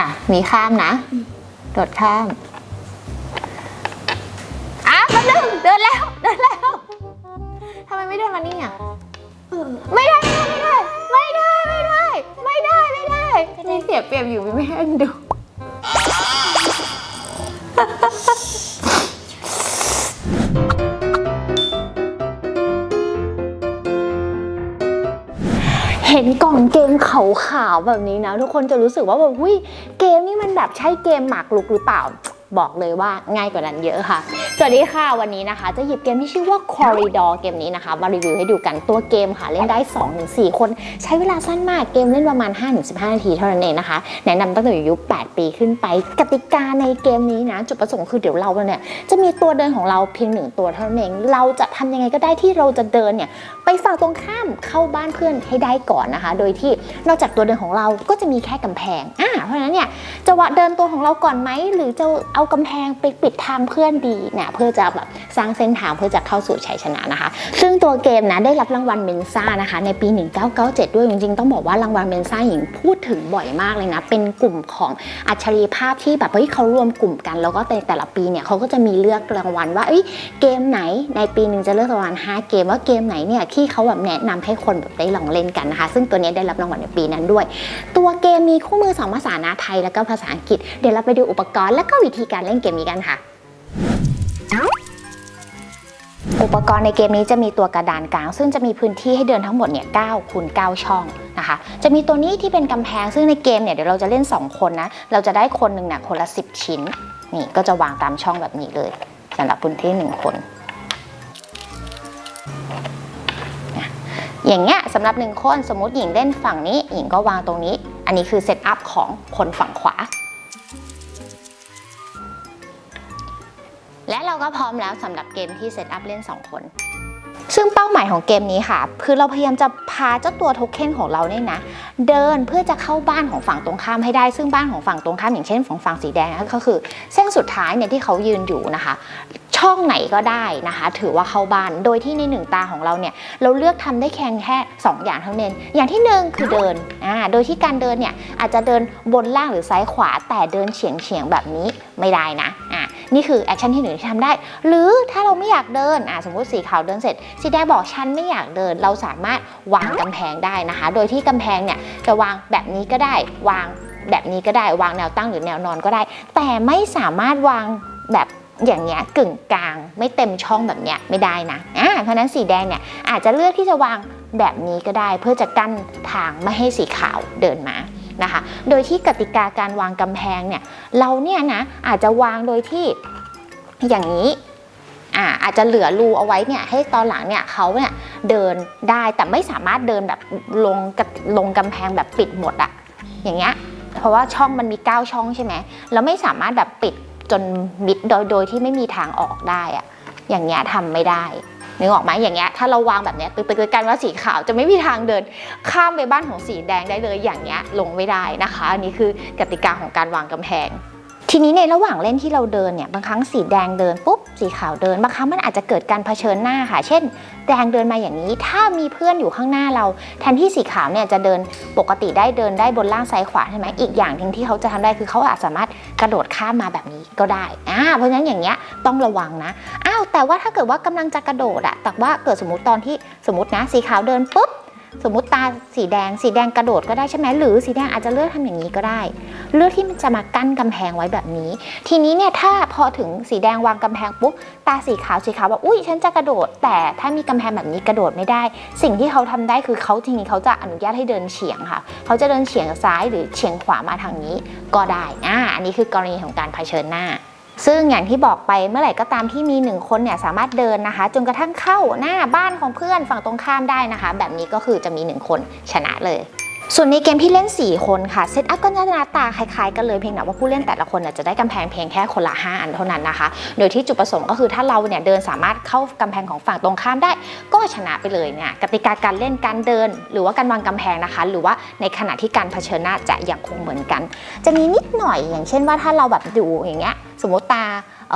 อะ มีข้ามนะ โดดข้าม อะแป๊บนึงเดินแล้ว เดินแล้วทำไมไม่เดินมานี่อะไม่ได้ไม่ได้ ไม่ได้ ไม่ได้ ไม่ได้ ไม่ได้ มีเสียเปรียบอยู่ไม่ให้ดู เห็นกล่องเกมขาวๆแบบนี้นะ ทุกคนจะรู้สึกว่าแบบวิเกมนี่มันแบบใช่เกมหมากรุกหรือเปล่า บอกเลยว่าง่ายกว่านั้นเยอะค่ะ สวัสดีค่ะวันนี้นะคะ จะหยิบเกมที่ชื่อว่า Corridor เกมนี้นะคะ มารีวิวให้ดูกันตัวเกมค่ะ เล่นได้ 2-4 คน ใช้เวลาสั้นมากเกมเล่นประมาณ 5-15 นาทีเท่านั้นเองนะคะ แนะนำตั้งแต่อายุ 8 ปีขึ้นไป กติกาในเกมนี้นะ จุดประสงค์คือเดี๋ยวเราเนี่ยจะมีตัวเดินของเราเพียงหนึ่งตัวเท่านั้นเองเราจะทำยังไงก็ได้ที่เราจะเดินเนี่ยไปฝั่งตรงข้ามเข้าบ้านเพื่อนให้ได้ก่อนนะคะ โดยที่นอกจากตัวเดินของเราก็จะมีแค่กำแพงอ่าเพราะฉะนั้นเนี่ยจะวะเดินตัวของเราก่อนไหมหรือจะเอากำแพงไปปิดทางเพื่อนดีเนี่ยเพื่อจะแบบสร้างเส้นทางเพื่อจะเข้าสู่ชัยชนะนะคะ ซึ่งตัวเกมนะได้รับรางวัลเมนซ่านะคะ ในปี 1997 ด้วยจริงๆ ต้องบอกว่ารางวัลเมนซ่าหญิงพูดถึงบ่อยมากเลยนะ เป็นกลุ่มของอัจฉริภาพที่แบบเฮ้ยเขารวมกลุ่มกัน แล้วก็ในแต่ละปีเนี่ยเขาก็จะมีเลือกรางวัลว่าเอ้ยเกมไหนในปีหนึ่งจะเลือกประมาณ5เกมว่าเกมไหนเนี่ยที่เขาแบบแนะนำให้คนแบบได้ลองเล่นกันนะคะ ซึ่งตัวนี้ได้รับรางวัลในปีนั้นด้วย ตัวเกมมีคู่มือสองภาษานะไทยแล้วก็ภาษาอังกฤษ เดี๋ยวเราไปดูอุปกรณ์และก็วิธีการเล่นเกมนี้กันค่ะ อุปกรณ์ในเกมนี้จะมีตัวกระดานกลาง ซึ่งจะมีพื้นที่ให้เดินทั้งหมดเนี่ย9คูณ9ช่องนะคะ จะมีตัวนี้ที่เป็นกำแพง ซึ่งในเกมเนี่ยเดี๋ยวเราจะเล่น 2 คนนะ เราจะได้คนหนึ่งเนี่ยคนละ 10 ชิ้น นี่ก็จะวางตามช่องแบบนี้เลยสำหรับพื้นที่หนึ่งคนอย่างเงี้ยสำหรับหนึ่งคนสมมติหญิงเล่นฝั่งนี้หญิงก็วางตรงนี้ อันนี้คือเซตอัพของคนฝั่งขวา และเราก็พร้อมแล้วสำหรับเกมที่เซตอัพเล่น 2 คน ซึ่งเป้าหมายของเกมนี้ค่ะคือเราพยายามจะพาเจ้าตัวโทเค็นของเราเนี่ยนะ เดินเพื่อจะเข้าบ้านของฝั่งตรงข้ามให้ได้ ซึ่งบ้านของฝั่งตรงข้ามอย่างเช่นของฝั่งสีแดงก็คือ เส้นสุดท้ายเนี่ยที่เขายืนอยู่นะคะช่องไหนก็ได้นะคะ ถือว่าเข้าบ้านโดยที่ในหนึ่งตาของเราเนี่ยเราเลือกทำได้แค่แค่ 2 อย่างเท่านั้นอย่างที่หนึ่งคือเดินอ่าโดยที่การเดินเนี่ยอาจจะเดินบนล่างหรือซ้ายขวาแต่เดินเฉียงเฉียงแบบนี้ไม่ได้นะอ่า นี่คือแอคชั่นที่หนึ่งที่ทำได้ หรือถ้าเราไม่อยากเดินอ่าสมมติสีขาวเดินเสร็จ สีแดงบอกฉันไม่อยากเดิน เราสามารถวางกำแพงได้นะคะ โดยที่กำแพงเนี่ยจะวางแบบนี้ก็ได้วางแบบนี้ก็ได้วางแนวตั้งหรือแนวนอนก็ได้ แต่ไม่สามารถวางแบบอย่างเงี้ยกึ่งกลางไม่เต็มช่องแบบเนี้ยไม่ได้นะอ่าเพราะนั้นสีแดงเนี่ยอาจจะเลือกที่จะวางแบบนี้ก็ได้เพื่อจะกั้นทางไม่ให้สีขาวเดินมา นะคะ โดยที่กติกาการวางกำแพงเนี่ยเราเนี่ยนะอาจจะวางโดยที่อย่างนี้อ่าอาจจะเหลือรูเอาไว้เนี่ยให้ตอนหลังเนี่ยเขาเนี่ยเดินได้แต่ไม่สามารถเดินแบบลงกระลงกำแพงแบบปิดหมดอะอย่างเงี้ยเพราะว่าช่องมันมี 9 ช่องใช่ไหมเราไม่สามารถแบบปิดจนมิดโดยโดยที่ไม่มีทางออกได้อะอย่างเงี้ยทำไม่ได้ นึกออกไหมอย่างเงี้ยถ้าเราวางแบบเนี้ยตึกันว่าสีขาวจะไม่มีทางเดิน ข้ามไปบ้านของสีแดงได้เลยอย่างเงี้ยลงไม่ได้นะคะ อันนี้คือกติกาของการวางกำแพง ทีนี้ในระหว่างเล่นที่เราเดินเนี่ยบางครั้งสีแดงเดินปุ๊บสีขาวเดินบางครั้งมันอาจจะเกิดการเผชิญหน้าค่ะ เช่น แดงเดินมาอย่างนี้ ถ้ามีเพื่อนอยู่ข้างหน้าเรา แทนที่สีขาวเนี่ยจะเดินปกติได้เดินได้บนล่างซ้ายขวาใช่ไหมอีกอย่างหนึ่งที่เขาจะทำได้คือเขาอาจสามารถกระโดดข้ามมาแบบนี้ก็ได้อ่าเพราะฉะนั้นอย่างเงี้ยต้องระวังนะอ้าวแต่ว่าถ้าเกิดว่ากำลังจะกระโดดอะแต่ว่าเกิดสมมติตอนที่สมมตินะ สีขาวเดินปุ๊บ สมมติตาสีแดง สีแดงกระโดดก็ได้ใช่ไหมหรือสีแดงอาจจะเลือกทำอย่างนี้ก็ได้ เลือกที่มันจะมากั้นกำแพงไว้แบบนี้ ทีนี้เนี่ยถ้าพอถึงสีแดงวางกำแพงปุ๊บตาสีขาวสีขาวบอกอุ้ยฉันจะกระโดด แต่ถ้ามีกำแพงแบบนี้กระโดดไม่ได้ สิ่งที่เขาทำได้คือเขาจริงๆเขาจะอนุญาตให้เดินเฉียงค่ะ เขาจะเดินเฉียงซ้ายหรือเฉียงขวามาทางนี้ก็ได้อ่าอันนี้คือกรณีของการเผชิญหน้า ซึ่งอย่างที่บอกไปเมื่อไหร่ก็ตามที่มีหนึ่งคนเนี่ยสามารถเดินนะคะ จนกระทั่งเข้าหน้าบ้านของเพื่อนฝั่งตรงข้ามได้นะคะ แบบนี้ก็คือจะมีหนึ่งคนชนะเลย ส่วนในเกมที่เล่น 4 คนค่ะเซตอัพก็จะหน้าตาคล้ายๆกันเลยเพียงแต่ว่าผู้เล่นแต่ละคนจะได้กำแพงเพียงแค่คนละ 5 อันเท่านั้นนะคะ โดยที่จุดประสงค์ก็คือถ้าเราเนี่ยเดินสามารถเข้ากำแพงของฝั่งตรงข้ามได้ ก็ชนะไปเลยเนี่ยกติกาการเล่นการเดิน หรือว่าการวางกำแพงนะคะ หรือว่าในขณะที่การเผชิญหน้าจะยังคงเหมือนกัน จะมีนิดหน่อยอย่างเช่นว่าถ้าเราแบบดูอย่างเงี้ยสมมติตาเ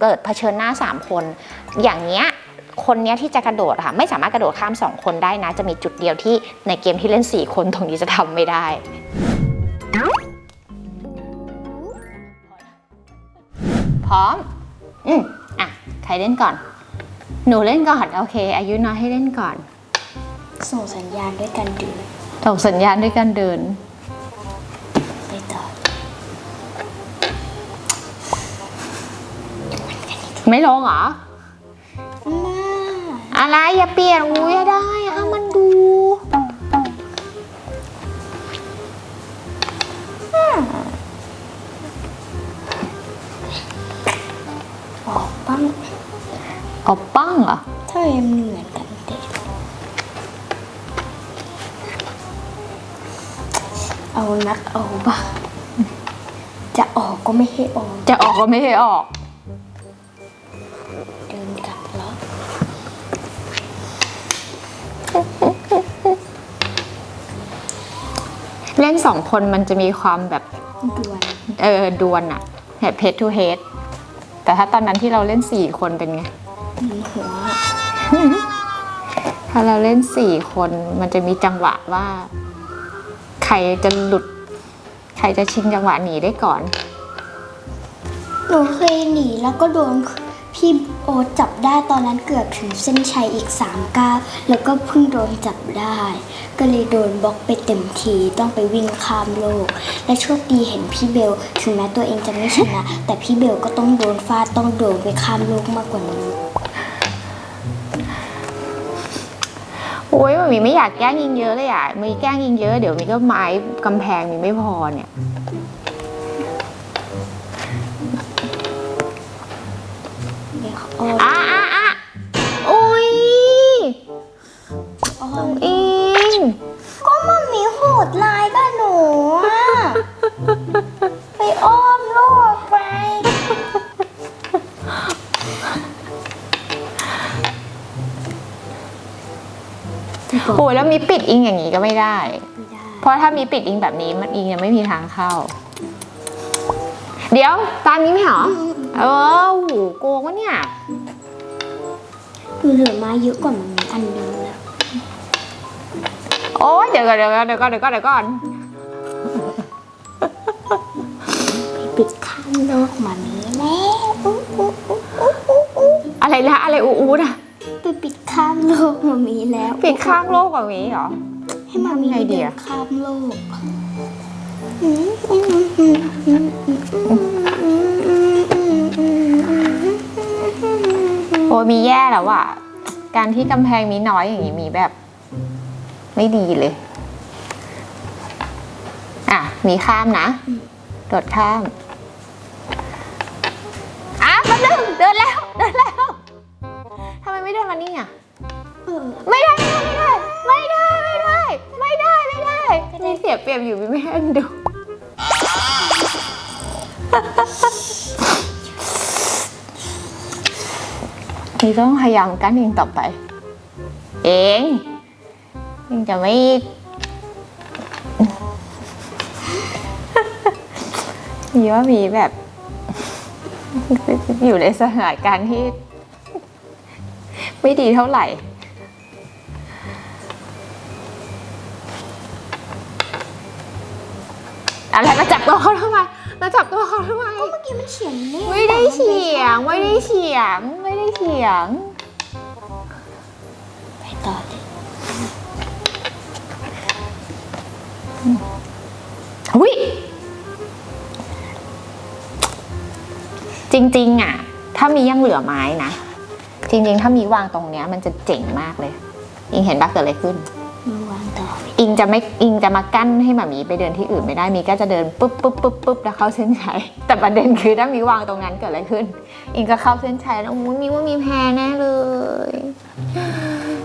เกิดเผชิญหน้า 3 คน อย่างเงี้ย คนนี้ที่จะกระโดดค่ะ ไม่สามารถกระโดดข้าม 2 คนได้นะ จะมีจุดเดียวที่ในเกมที่เล่น 4 คนตรงนี้จะทำไม่ได้พร้อม อืมอะ ใครเล่นก่อน หนูเล่นก่อน โอเค อายุน้อยให้เล่นก่อน ส่งสัญญาณด้วยการเดินส่งสัญญาณด้วยการเดิน ไปต่อ ไม่ลงเหรอ อะไรอย่าเปลี่ยนอุ้ยได้อะให้มันดูออกบ้างเอาปั้งเหรอถ้ายังเหมือนกันเด็เอานักเอาบ้างจะออกก็ไม่ให้ออก จะออกก็ไม่ให้ออก นสองคนมันจะมีความแบบด่วนเออดวลอะแบบเพจทูเฮดแต่ถ้าตอนนั้นที่เราเล่นสี่คนเป็นไง มีหัวถ้าเราเล่นสี่คนมันจะมีจังหวะว่า ใครจะหลุด ใครจะชิงจังหวะหนีได้ก่อน หนูเคยหนีแล้วก็โดน พี่โอ๊ตจับได้ตอนนั้นเกือบถึงเส้นชัยอีกสามก้าวแล้วก็เพิ่งโดนจับได้ ก็เลยโดนบล็อกไปเต็มทีต้องไปวิ่งข้ามโลก และโชคดีเห็นพี่เบล ถึงแม้ตัวเองจะไม่ชนะ แต่พี่เบลก็ต้องโดนฟาดต้องโดนไปข้ามโลกมากกว่านี้โอ้ยมันมีไม่อยากแกล้งยิงเยอะเลยอะมีแกล้งยิงเยอะเดี๋ยวมีก็ไม้กำแพงมีไม่พอเนี่ย อะอะอะอุ้ยออมอิงก็มันมีโหดลายกับหนูอะไปอ้อมโลกไป โอ้ยแล้วมีปิดอิงอย่างนี้ก็ไม่ได้ ไม่ได้ เพราะถ้ามีปิดอิงแบบนี้มันอิงยังไม่มีทางเข้า เดี๋ยวตามนี้ไม่เหรอ เออโหโกงวะเนี่ยหนูเหลือไม้เยอะกว่ามันมีอันนึงนะโอ้ยเดี๋ยวก่อนเดี๋ยวก่อนเดี๋ยวก่อนเดี๋ยวก่อนเดี๋ยวก่อนไปปิดข้ามโลกมามีแล้วอุ๊อุ๊อุ๊อุ๊อุ๊อุ๊อะไรนะอะไรอูอูนะไปปิดข้ามโลกมามีแล้วปิดข้างโลกแบบนี้เหรอให้มามีทำไงดีเดิอะนข้ามโลก โอ้ยมีแย่แล้วอะการที่กำแพงมีน้อยอย่างนี้มีแบบ ไม่ดีเลย อะ มีข้ามนะโดดข้าม อะแป๊บนึงเดินแล้วเดินแล้วทำไมไม่เดินมานี่อะเออไม่ได้ไม่ได้ไม่ได้ไม่ได้ไม่ได้ไม่ได้มีเสียเปรียบอยู่ไม่ให้ดู นี่ต้องพยายามกั้นเองต่อไป เองยังจะไม่มีว่ามีแบบ อยู่ในสถานการณ์ที่ ไม่ดีเท่าไหร่อะไรมาจับตัวเขาทำไม มาจับตัวเขาทำไมเมื่อกี้มันเฉียงเลขไม่ได้เฉียงไม่ได้เฉียงไม่ได้เฉียง ไปต่อเลยอุ้ยจริงๆอะถ้ามียังเหลือไม้นะ จริงๆ ถ้ามีวางตรงเนี้ยมันจะเจ๋งมากเลยอิงเห็นปะเกิดอะไรขึ้นมาวาง ต่ออิงจะไม่อิงจะมากั้นให้หมามีไปเดินที่อื่นไม่ได้มีก็จะเดินปุ๊บปุ๊บปุ๊บปุ๊บแล้วเข้าเส้นชัยแต่ประเด็นคือถ้ามีวางตรงนั้นเกิดอะไรขึ้น อิงก็เข้าเส้นชัยแล้วโอ้ยมีว่ามีแพ้แน่เลย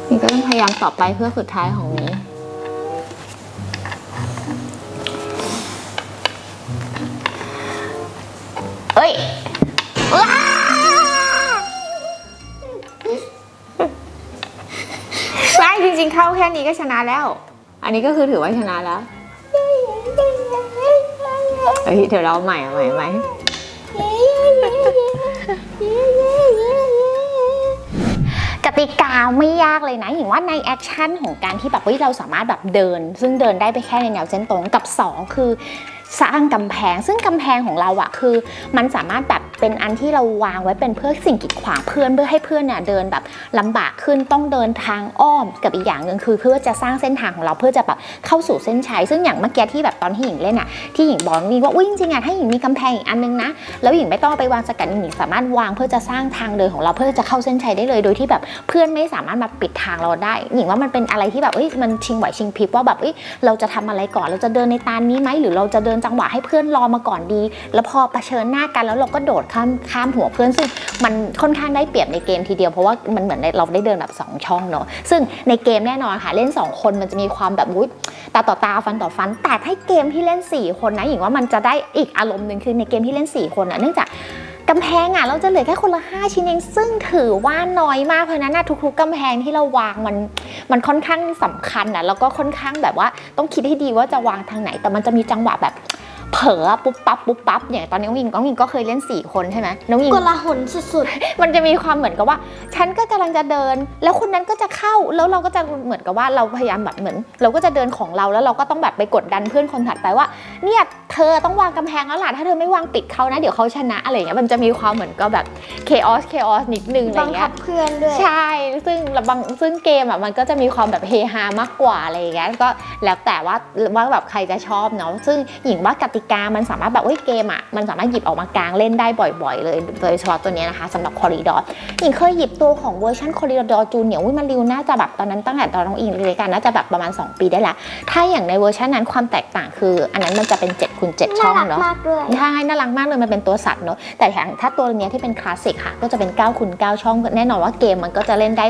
อิงก็ต้องพยายามต่อไปเพื่อสุดท้ายของมีเอ้ย จริงๆเข้าแค่นี้ก็ชนะแล้ว อันนี้ก็คือถือว่าชนะแล้วเฮ้ยเดี๋ยวเราใหม่เอาใหม่เอาใหมกติกาไม่ยากเลยนะอย่างว่าในแอคชั่นของการที่แบบเฮ้ยเราสามารถแบบเดิน ซึ่งเดินได้ไปแค่ในแนวเส้นตรงกับ 2 คือ สร้างกำแพง ซึ่งกำแพงของเราอะคือ มันสามารถแบบเป็นอันที่เราวางไว้เป็นเพื่อสิ่งกีดขวางเพื่อนเพื่อให้เพื่อนเนี่ยเดินแบบลำบากขึ้นต้องเดินทางอ้อมกับอีกอย่างหนึ่งคือ เพื่อจะสร้างเส้นทางของเราเพื่อจะแบบเข้าสู่เส้นชัยซึ่งอย่างเมื่อกี้ที่แบบตอนที่หญิงเล่นอะที่หญิงบอกนี่ว่าอุ้ยจริงๆอะถ้าหญิงมีกำแพงอีกอันนึงนะแล้วหญิงไม่ต้องไปวางสกัดหญิงสามารถวางเพื่อจะสร้างทางเดินของเราเพื่อจะเข้าเส้นชัยได้เลย โดยที่แบบเพื่อนไม่สามารถมาปิดทางเราได้ หญิงว่ามันเป็นอะไรที่แบบเอ้ยมันชิงไหวชิงพริบว่าแบบเอ้ยเราจะทำอะไรก่อนเราจะเดินในตานนี้ไหมหรือเราจะเดินจังหวะให้เพื่อนรอมาก่อนดี แล้วพอเผชิญหน้ากันแล้วเราก็โดดข้ามข้ามหัวเพื่อนซึ่งมันค่อนข้างได้เปรียบในเกมทีเดียวเพราะว่ามันเหมือนเราได้เดินแบบสองช่องเนาะซึ่งในเกมแน่นอนค่ะเล่นสองคนมันจะมีความแบบอุ๊ยตาต่อตาฟันต่อฟัน แต่ถ้าเกมที่เล่นสี่คนนะหญิงว่ามันจะได้อีกอารมณ์หนึ่งคือในเกมที่เล่นสี่คนอะเนื่องจากกำแพงอะเราจะเหลือแค่คนละ 5 ชิ้นเองซึ่งถือว่าน้อยมากเพราะฉะนั้นนะทุกๆกำแพงที่เราวางมัน มันค่อนข้างสำคัญนะแล้วก็ค่อนข้างแบบว่าต้องคิดให้ดีว่าจะวางทางไหน แต่มันจะมีจังหวะแบบ เผลอปุ๊บปั๊บปุ๊บปั๊บอย่างตอนนี้น้องยิงน้องยิงก็เคยเล่น 4 คนใช่ไหมน้องยิงกลาหนสุดมันจะมีความเหมือนกับว่า ฉันก็กำลังจะเดิน แล้วคนนั้นก็จะเข้าแล้วเราก็จะเหมือนกับว่าเราพยายามแบบเหมือน เราก็จะเดินของเราแล้วเราก็ต้องแบบไปกดดันเพื่อนคนถัดไปว่าเนี่ยเธอต้องวางกำแพงแล้วล่ะถ้าเธอไม่วางปิดเขานะเดี๋ยวเขาชนะอะไรอย่างเงี้ยมันจะมีความเหมือนกับแบบ chaos chaos นิดนึงอะไรๆบังเงี้คัยบเพื่อนด้วยใช่ซึ่งบางซึ่งเกมอะมันก็จะมีความแบบเฮฮามากกว่าอะไรอย่างเงี้ยก็แล้วแต่ว่าว่าแบบใครจะชอบเนาะซึ่งหญิงว่ากติกา มันสามารถแบบเฮ้ยเกมอะ มันสามารถหยิบออกมากลางเล่นได้บ่อยๆ เลยโดยเฉพาะตัวเนี้ยนะคะสำหรับคอริดอร์หญิงเคยหยิบตัวของเวอร์ชันคอริดอร์จูเนียร์วิมันริวน่าจะแบบตอนนั้นตั้งแต่ตอนน้องอิงเลยกันน่าจะแบบประมาณ 2 ปีได้ละ ถ้าอย่างในเวอร์ชันนั้นความแตกต่างคือ อันนั้นมันจะเป็น7คูณ7ช่น่าองรักเนาะมากด้วยใช่น่ารักมากเลยมันเป็นตัวสัตว์เนอะแต่อย่างถ้าตัวเนี้ยที่เป็นคลาสสิกค่ะก็จะเป็น9คูณ9ช่องแน่นอนว่าเกมมันก็จะเล่นได้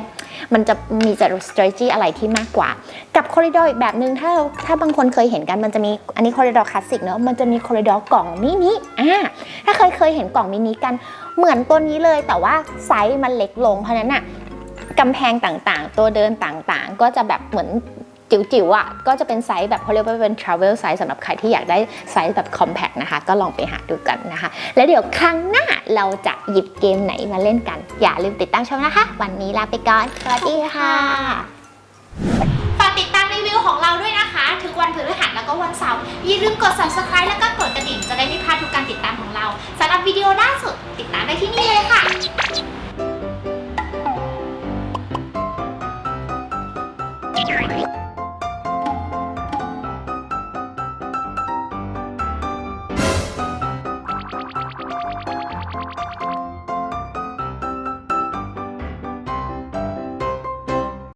มันจะมีจะ strategy อะไรที่มากกว่า กับคอริดอร์อีกแบบหนึ่งถ้าถ้าบางคนเคยเห็นกันมันจะมีอันนี้คอริดอร์คลาสสิกเนอะมันจะมีคอริดอร์กล่องมินิอ่าถ้าเคยเคยเห็นกล่องมินิกันเหมือนตัวนี้เลย แต่ว่าไซส์มันเล็กลง เพราะนั้นอะกำแพงต่างๆ ตัวเดินต่างๆ ก็จะแบบเหมือนจิ๋วๆอะก็จะเป็นไซส์แบบเขาเรียกว่าเป็น travel size สำหรับใครที่อยากได้ไซส์แบบ compact นะคะ ก็ลองไปหาดูกันนะคะ แล้วเดี๋ยวครั้งหน้าเราจะหยิบเกมไหนมาเล่นกัน อย่าลืมติดตามชมนะคะ วันนี้ลาไปก่อน สวัสดีค่ะฝากติดตามรีวิวของเราด้วยนะคะ ทุกวันพฤหัสแล้วก็วันเสาร์อย่าลืมกด subscribe และ